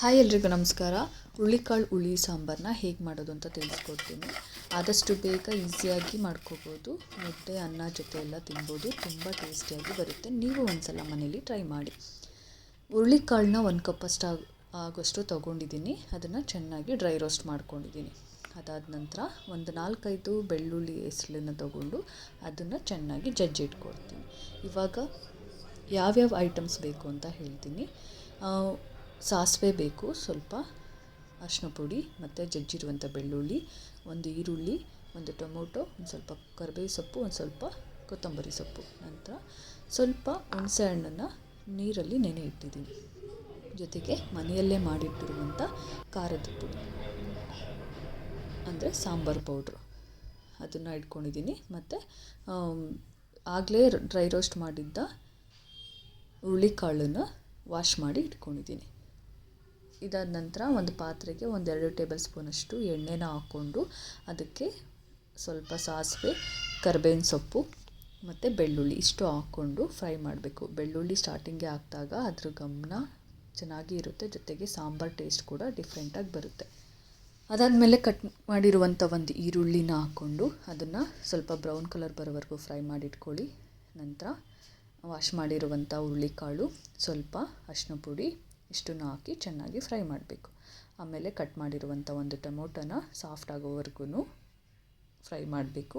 Hi ಎಲ್ರಿಗೂ ನಮಸ್ಕಾರ. ಹುಳಿಕಾಳು ಹುಳಿ ಸಾಂಬಾರನ್ನ ಹೇಗೆ ಮಾಡೋದು ಅಂತ ತಿಳಿಸ್ಕೊಡ್ತೀನಿ. ಆದಷ್ಟು ಬೇಗ ಈಸಿಯಾಗಿ ಮಾಡ್ಕೋಬೋದು. ಮುದ್ದೆ, ಅನ್ನ ಜೊತೆ ಎಲ್ಲ ತಿನ್ಬೋದು. ತುಂಬ ಟೇಸ್ಟಿಯಾಗಿ ಬರುತ್ತೆ. ನೀವು ಒಂದ್ಸಲ ಮನೇಲಿ ಟ್ರೈ ಮಾಡಿ. ಹುರುಳಿಕಾಳನ್ನ ಒಂದು ಕಪ್ಪಷ್ಟು ಆಗ ಆಗೋಷ್ಟು ತೊಗೊಂಡಿದ್ದೀನಿ. ಅದನ್ನು ಚೆನ್ನಾಗಿ ಡ್ರೈ ರೋಸ್ಟ್ ಮಾಡ್ಕೊಂಡಿದ್ದೀನಿ. ಅದಾದ ನಂತರ ಒಂದು ನಾಲ್ಕೈದು ಬೆಳ್ಳುಳ್ಳಿ ಹೆಸಳನ್ನು ತೊಗೊಂಡು ಅದನ್ನು ಚೆನ್ನಾಗಿ ಜಜ್ಜಿ ಇಟ್ಕೊಡ್ತೀನಿ. ಇವಾಗ ಯಾವ್ಯಾವ ಐಟಮ್ಸ್ ಬೇಕು ಅಂತ ಹೇಳ್ತೀನಿ. ಸಾಸಿವೆ ಬೇಕು, ಸ್ವಲ್ಪ ಅರಿಶಿನ ಪುಡಿ ಮತ್ತು ಜಜ್ಜಿರುವಂಥ ಬೆಳ್ಳುಳ್ಳಿ, ಒಂದು ಈರುಳ್ಳಿ, ಒಂದು ಟೊಮೊಟೊ, ಒಂದು ಸ್ವಲ್ಪ ಕರಿಬೇವು ಸೊಪ್ಪು, ಒಂದು ಸ್ವಲ್ಪ ಕೊತ್ತಂಬರಿ ಸೊಪ್ಪು ನಂತರ ಸ್ವಲ್ಪ ಹುಣಸೆ ಹಣ್ಣನ್ನು ನೀರಲ್ಲಿ ನೆನೆ ಇಟ್ಟಿದ್ದೀನಿ. ಜೊತೆಗೆ ಮನೆಯಲ್ಲೇ ಮಾಡಿಟ್ಟಿರುವಂಥ ಖಾರದ ಪುಡಿ, ಅಂದರೆ ಸಾಂಬಾರು ಪೌಡ್ರು ಅದನ್ನು ಇಟ್ಕೊಂಡಿದ್ದೀನಿ. ಮತ್ತು ಆಗಲೇ ಡ್ರೈ ರೋಸ್ಟ್ ಮಾಡಿದ್ದ ಹುರುಳಿಕಾಳನ್ನು ವಾಶ್ ಮಾಡಿ ಇಟ್ಕೊಂಡಿದ್ದೀನಿ. ಇದಾದ ನಂತರ ಒಂದು ಪಾತ್ರೆಗೆ ಒಂದೆರಡು ಟೇಬಲ್ ಸ್ಪೂನಷ್ಟು ಎಣ್ಣೆನ ಹಾಕ್ಕೊಂಡು ಅದಕ್ಕೆ ಸ್ವಲ್ಪ ಸಾಸಿವೆ, ಕರ್ಬೇವಿನ ಸೊಪ್ಪು ಮತ್ತು ಬೆಳ್ಳುಳ್ಳಿ ಇಷ್ಟು ಹಾಕ್ಕೊಂಡು ಫ್ರೈ ಮಾಡಬೇಕು. ಬೆಳ್ಳುಳ್ಳಿ ಸ್ಟಾರ್ಟಿಂಗ್ಗೆ ಹಾಕಿದಾಗ ಅದ್ರ ಗಮನ ಚೆನ್ನಾಗಿ ಇರುತ್ತೆ, ಜೊತೆಗೆ ಸಾಂಬಾರು ಟೇಸ್ಟ್ ಕೂಡ ಡಿಫ್ರೆಂಟಾಗಿ ಬರುತ್ತೆ. ಅದಾದಮೇಲೆ ಕಟ್ ಮಾಡಿರುವಂಥ ಒಂದು ಈರುಳ್ಳಿನ ಹಾಕ್ಕೊಂಡು ಅದನ್ನು ಸ್ವಲ್ಪ ಬ್ರೌನ್ ಕಲರ್ ಬರೋವರೆಗೂ ಫ್ರೈ ಮಾಡಿಟ್ಕೊಳ್ಳಿ. ನಂತರ ವಾಶ್ ಮಾಡಿರುವಂಥ ಹುರುಳಿಕಾಳು, ಸ್ವಲ್ಪ ಅರಿಶಿನ ಪುಡಿ ಇಷ್ಟನ್ನು ಹಾಕಿ ಚೆನ್ನಾಗಿ ಫ್ರೈ ಮಾಡಬೇಕು. ಆಮೇಲೆ ಕಟ್ ಮಾಡಿರುವಂಥ ಒಂದು ಟೊಮೊಟೊನ ಸಾಫ್ಟ್ ಆಗೋವರೆಗೂ ಫ್ರೈ ಮಾಡಬೇಕು.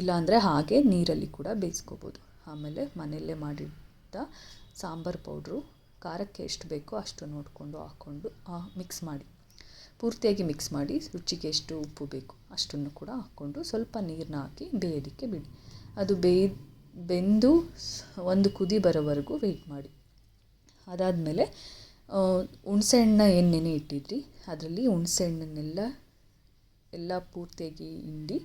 ಇಲ್ಲಾಂದರೆ ಹಾಗೆ ನೀರಲ್ಲಿ ಕೂಡ ಬೇಯಿಸ್ಕೋಬೋದು. ಆಮೇಲೆ ಮನೆಯಲ್ಲೇ ಮಾಡಿದ್ದ ಸಾಂಬಾರು ಪೌಡ್ರು ಖಾರಕ್ಕೆ ಎಷ್ಟು ಬೇಕೋ ಅಷ್ಟು ನೋಡಿಕೊಂಡು ಹಾಕ್ಕೊಂಡು ಮಿಕ್ಸ್ ಮಾಡಿ. ಪೂರ್ತಿಯಾಗಿ ಮಿಕ್ಸ್ ಮಾಡಿ ರುಚಿಗೆ ಎಷ್ಟು ಉಪ್ಪು ಬೇಕು ಅಷ್ಟನ್ನು ಕೂಡ ಹಾಕ್ಕೊಂಡು ಸ್ವಲ್ಪ ನೀರನ್ನ ಹಾಕಿ ಬೇಯೋದಕ್ಕೆ ಬಿಡಿ. ಅದು ಬೇಯ್, ಬೆಂದು ಒಂದು ಕುದಿ ಬರೋವರೆಗೂ ವೆಯ್ಟ್ ಮಾಡಿ. ಅದಾದಮೇಲೆ ಹುಣಸೆಹಣ್ಣ ಏನು ನೆನೆ ಇಟ್ಟಿದ್ರಿ. ಅದರಲ್ಲಿ ಹುಣಸೆಹಣ್ಣನ್ನೆಲ್ಲ, ಎಲ್ಲ ಪೂರ್ತಿಯಾಗಿ ಹಿಂಡಿ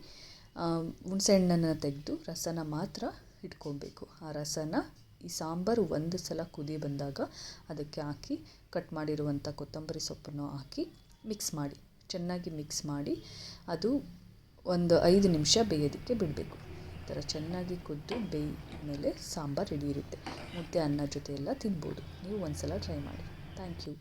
ಹುಣ್ಸೆಹಣ್ಣನ್ನು ತೆಗೆದು ರಸನ ಮಾತ್ರ ಇಟ್ಕೊಬೇಕು ಆ ರಸನ ಈ ಸಾಂಬಾರು ಒಂದು ಸಲ ಕುದಿ ಬಂದಾಗ ಅದಕ್ಕೆ ಹಾಕಿ, ಕಟ್ ಮಾಡಿರುವಂಥ ಕೊತ್ತಂಬರಿ ಸೊಪ್ಪನ್ನು ಹಾಕಿ ಮಿಕ್ಸ್ ಮಾಡಿ, ಚೆನ್ನಾಗಿ ಮಿಕ್ಸ್ ಮಾಡಿ ಅದು ಒಂದು ಐದು ನಿಮಿಷ ಬೇಯೋದಕ್ಕೆ ಬಿಡಬೇಕು. ಥರ ಚೆನ್ನಾಗಿ ಕುದ್ದು ಬೇಯ್ದ ಮೇಲೆ ಸಾಂಬಾರು ರೆಡಿ ಇರುತ್ತೆ. ಮುದ್ದೆ ಅನ್ನ ಜೊತೆ ಎಲ್ಲ ತಿನ್ಬೋದು. ನೀವು ಒಂದು ಸಲ ಟ್ರೈ ಮಾಡಿ. Thank you